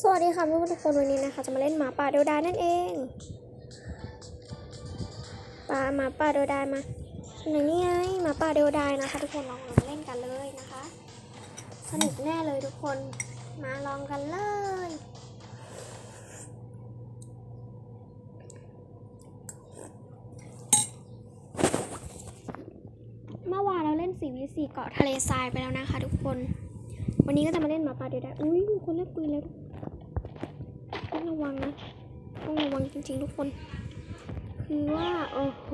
สวัสดีค่ะทุกคนวันนี้นะคะ จะมาเล่นหมาป่าเดียวดานั่นเองป่าหมาป่าเดียวดามาไหนนี่ไงหมาป่าเดียวดานะคะ ทุกคนลองมาเล่นกันเลยนะคะ สนุกแน่เลยทุกคนมาลองกันเลยเมื่อวานเราเล่นสีวิสีเกาะทะเลทรายไปแล้วนะคะ ทุกคน วันนี้ก็จะมาเล่นหมาป่าเดียวดายอุ้ยมีคนเล่นปืนแล้ว ระวังนะ ต้องระวังจริงๆทุกคน คือว่า โอ้โห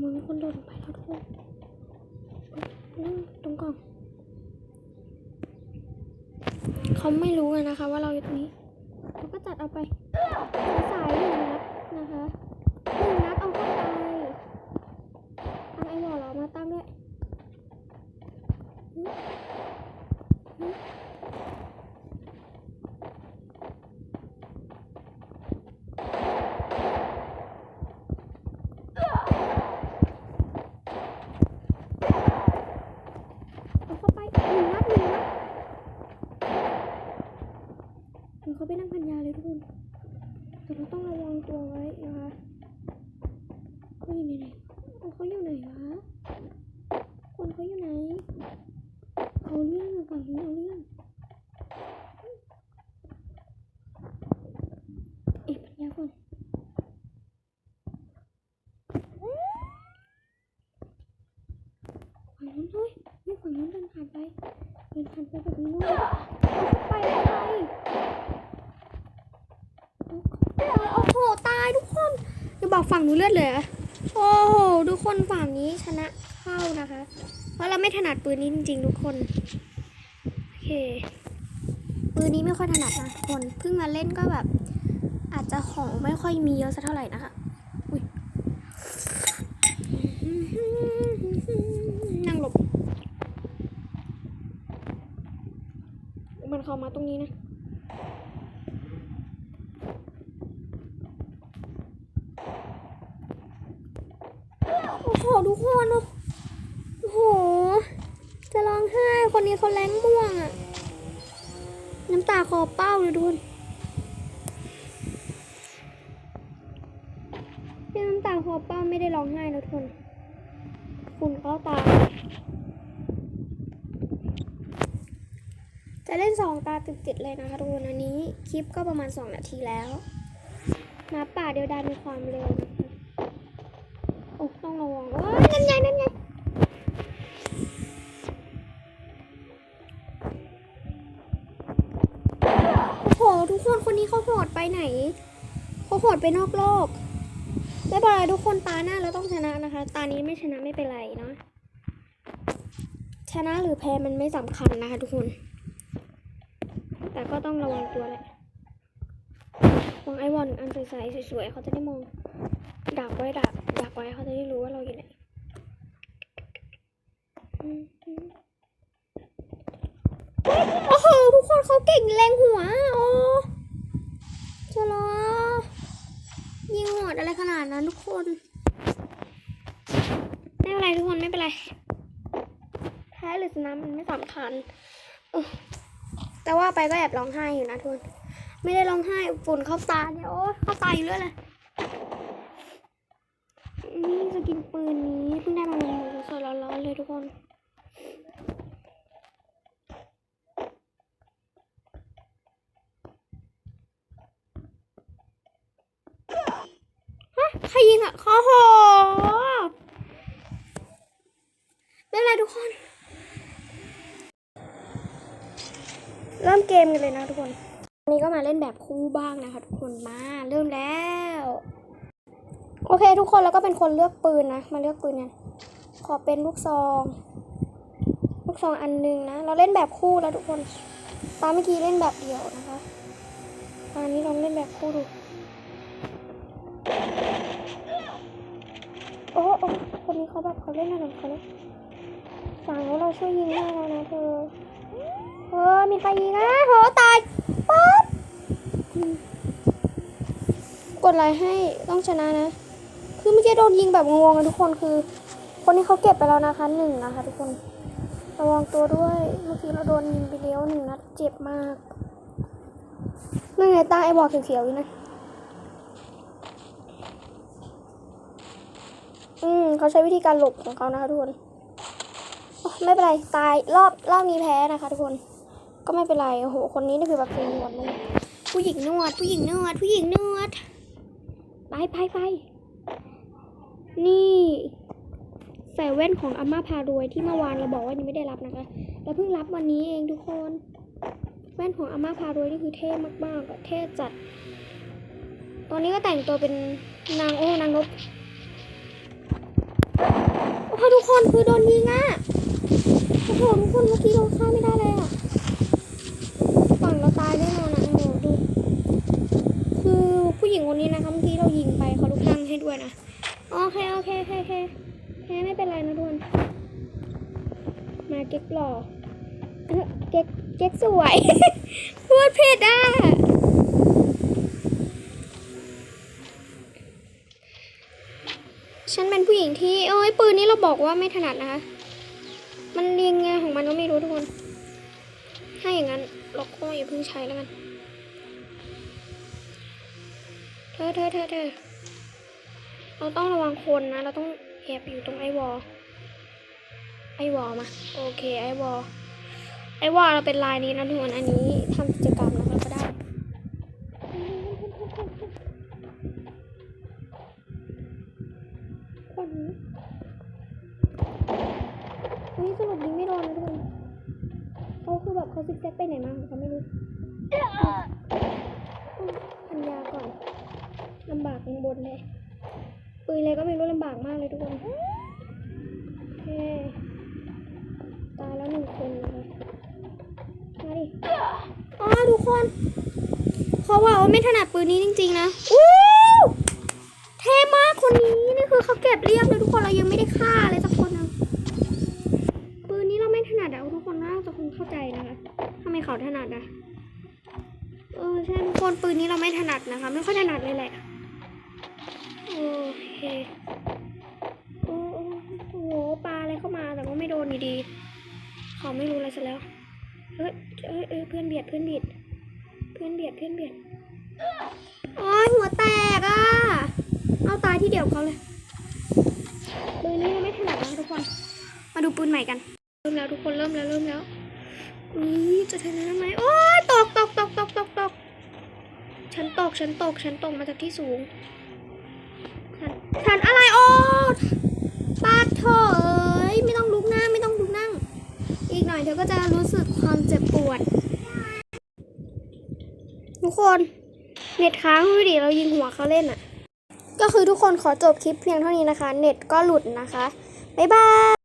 มันคนโดดลงไปแล้วทุกคนนั่งตรงกล่องเขาไม่รู้กันนะคะ ว่าเราอยู่ตรงนี้เขาก็จัดเอาไปสายหนึ่งนัดนะคะหนึ่งนัดเอาเข้าไปตั้งไอ้หล่อเรามาตั้งด้วย เขาไปหนึ่งนัดหนึ่งนัดเขาไปนั่งพันยาเลยทุกคนแต่เราต้องระวังตัวไว้นะคะเขาอยู่ไหนเอาเขาอยู่ไหนวะคนเขาอยู่ไหน เอาเรื่องอะฝั่งนี้เอาเรื่องเอ๊ะพันยาก่อนฝั่งนู้นเฮ้ยนี่ฝั่งนู้นเดินผ่านไปเดินผ่านไปแบบนี้นู้นเอาไปเอาไปโอ้โหตายทุกคนจะบอกฝั่งนู้นเลือดเลยโอ้โหทุกคนฝั่งนี้ชนะเข้านะคะ ราะเราไม่ถนัดปืนนี้จริงๆทุกคน โอเค ปืนนี้ไม่ค่อยถนัดนะทุกคน เพิ่งมาเล่นก็แบบ อาจจะของไม่ค่อยมีเยอะสักเท่าไหร่นะคะ อุ้ยนั่งหลบ มันเข้ามาตรงนี้นะโอ้โหทุกคนโอ้โห จะร้องไห้ คนนี้เขาแรงม่วงอะน้ำตาคอเป้าเลยทุนพี่น้ำตาคอเป้าไม่ได้ร้องไห้นะทุนคุณเขาตา จะเล่นสองตาติดๆเลยนะคะทุกคนอันนี้ คลิปก็ประมาณ2นาทีแล้วมาป่าเดียวดายมีความเร็วนะคะโอ้ต้องระวังว้า คนนนี้เขาโหดไปไหนเขาโหดไปนอกโลกไม่เป็นไรทุกคนตาหน้าเราต้องชนะนะคะ ตานี้ไม่ชนะไม่เป็นไรเนาะชนะหรือแพ้มันไม่สำคัญนะคะ ทุกคน แต่ก็ต้องระวังตัวแหละวางไอวอนอันใสๆสวยๆเขาจะได้มองดักไว้ดักดักไว้เขาจะได้รู้ว่าเราอยู่ไหนโอ้โหทุกคนเขาเก่งแรงหัวโอ้ จะรอยิงหดอะไรขนาดนั้นทุกคน ไม่เป็นไรทุกคนไม่เป็นไรแพ้หรือชนะมันไม่สำคัญอแต่ว่าไปก็แอบร้องไห้อยู่นะทุกคนไม่ได้ร้องไห้ฝุ่นเข้าตาเนี่ยโอ้เข้าตาอยู่เรื่อยเลยนี่จะกินปืนนี้เพิ่งได้มาใหม่ๆสดๆร้อนๆเลยทุกคน ใครยิงอะโอ้โหไม่เป็นไรทุกคน เริ่มเกมกันเลยนะทุกคนวันนี้ก็มาเล่นแบบคู่บ้างนะคะ ทุกคนมาเริ่มแล้ว โอเคทุกคนแล้วก็เป็นคนเลือกปืนนะ มาเลือกปืนกันขอเป็นลูกซอง ลูกซองอันหนึงนะ เราเล่นแบบคู่แล้วทุกคน ตามเมื่อกี้เล่นแบบเดี่ยวนะคะ ตอนนี้ลองเล่นแบบคู่ดู โอ้โอ้คนนี้เขาแบบเขาเล่นอะไรเขาเนี่ยสั่งแล้วเราช่วยยิงได้แล้วนะเธอเออมีใครยิงนะโหตายป๊บกดไลค์ให้ต้องชนะนะ คือเมื่อกี้โดนยิงแบบงงๆอะทุกคนคือ คนนี้เขาเก็บไปแล้วนะคะหนึ่งนะคะ ทุกคนระวังตัวด้วยเมื่อกี้เราโดนยิงไปแล้วหนึ่งนัดเจ็บมากนั่นไงตาไอ้บอกเขียวๆอยู่นะ อืม เขาใช้วิธีการหลบของเขานะคะทุกคนไม่เป็นไรตายรอบรอบนี้แพ้นะคะ ทุกคนก็ไม่เป็นไรโอ้โหคนนี้นี่คือแบบเป็นนวดผู้หญิงนวด ผู้หญิงนวด ผู้หญิงนวดไปไปไปนี่ใส่แว่นของอาม่าพารวยที่เมื่อวานเราบอกว่ายังไม่ได้รับนะคะเราเพิ่งรับวันนี้เองทุกคน แว่นของอาม่าพารวยนี่คือเท่มากๆเท่จัด ตอนนี้ก็แต่งตัวเป็นนางโอ้นางนก โอ้โหทุกคนคือโดนยิงอะโอ้โหทุกคนเมื่อกี้เราฆ่าไม่ได้เลยอะฝั่งเราตายแน่นอนอะโอ้โหดูคือผู้หญิงคนนี้นะคะเมื่อกี้เรายิงไปเขาลุกนั่งให้ด้วยนะโอเคโอเคโอเคโอเคแค่ไม่เป็นไรนะทุกคนมาเก๊กหล่อเอ้อเก๊กเก๊กสวย พูดผิดอะ ฉันเป็นผู้หญิงที่เอ้ยปืนนี้เราบอกว่าไม่ถนัดนะคะ มันยิงไงของมันก็ไม่รู้ทุกคน ถ้าอย่างนั้นเราก็อย่าเพิ่งใช้แล้วกัน เธอเธอเธอเธอเราต้องระวังคนนะ เราต้องแอบอยู่ตรงไอวอลไอวอลมา โอเคไอวอลไอวอลเราเป็นลายนี้นะทุกคน อันนี้ทำกิจกรรม คนนี้อุ้ยสรุปยิงไม่โดนนะทุกคนเขาคือแบบเขาซิกแซกไปไหนมาเขาไม่รู้พันยาก่อนลำบากยังบนเลยปืนอะไรก็ไม่รู้ลำบากมากเลยทุกคนโอเคตายแล้วหนึ่งคนนะคะมาดิอ๋อทุกคนเขาว่าไม่ถนัดปืนนี้จริง ๆ นะอู้เท่มากคนนี้ เขาเก็บเรียบเลยทุกคนเรายังไม่ได้ฆ่าเลยสักคนนึงปืนนี้เราไม่ถนัดอะทุกคนน่าจะคงเข้าใจนะคะทำไมเขาถนัดอะเออใช่ทุกคนปืนนี้เราไม่ถนัดนะคะ ไม่ค่อยถนัดเลยแหละโอเคโอ้โหปลาอะไรเข้ามาแต่ว่าไม่โดนอยู่ดีเขาไม่รู้อะไรซะแล้วเฮ้ยเอ้ยเอ้ยเพื่อนเบียดเพื่อนเบียดเพื่อนเบียดเพื่อนเบียดโอ้ยหัวแตกอะเอาตายที่เดียวเขาเลย ปืนนี้เราไม่ถนัดนะทุกคน มาดูปืนใหม่กัน เริ่มแล้วทุกคนเริ่มแล้วเริ่มแล้วอุ้ยจะชนะไหมโอ้ยตกตกตกตกตกตกฉันตกฉันตกฉันตกมาจากที่สูงฉันฉันอะไรโอ้ปาดเถอะเอ้ยไม่ต้องลุกนั่งไม่ต้องลุกนั่ง อีกหน่อยเธอก็จะรู้สึกความเจ็บปวด ทุกคน เน็ตค้างดูดิเรายิงหัวเขาเล่นอะ ก็คือทุกคนขอจบคลิปเพียงเท่านี้นะคะ เน็ตก็หลุดนะคะ บ๊ายบาย